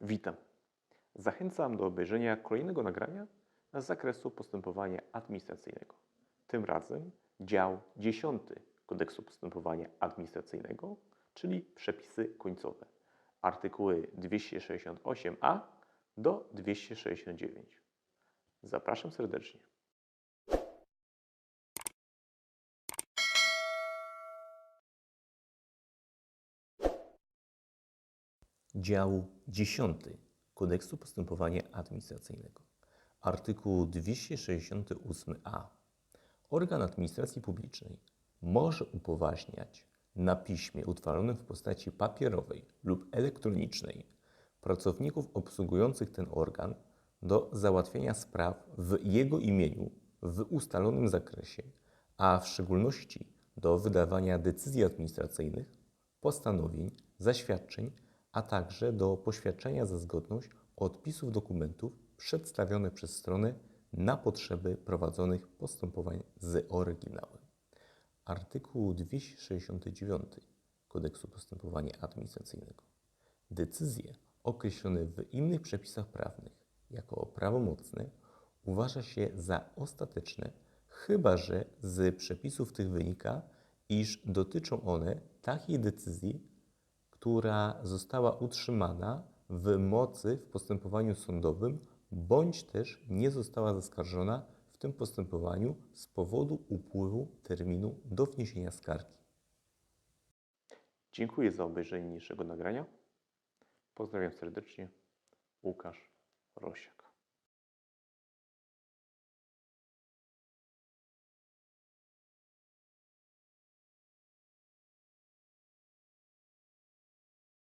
Witam. Zachęcam do obejrzenia kolejnego nagrania z zakresu postępowania administracyjnego. Tym razem dział 10 Kodeksu Postępowania Administracyjnego, czyli przepisy końcowe. Artykuły 268a do 269. Zapraszam serdecznie. Dział 10 Kodeksu Postępowania Administracyjnego. Artykuł 268a. Organ administracji publicznej może upoważniać na piśmie utworzonym w postaci papierowej lub elektronicznej pracowników obsługujących ten organ do załatwiania spraw w jego imieniu w ustalonym zakresie, a w szczególności do wydawania decyzji administracyjnych, postanowień, zaświadczeń, a także do poświadczenia za zgodność odpisów dokumentów przedstawionych przez stronę na potrzeby prowadzonych postępowań z oryginałem. Artykuł 269 Kodeksu Postępowania Administracyjnego. Decyzje określone w innych przepisach prawnych jako prawomocne uważa się za ostateczne, chyba że z przepisów tych wynika, iż dotyczą one takiej decyzji, która została utrzymana w mocy w postępowaniu sądowym, bądź też nie została zaskarżona w tym postępowaniu z powodu upływu terminu do wniesienia skargi. Dziękuję za obejrzenie niniejszego nagrania. Pozdrawiam serdecznie. Łukasz Rosia.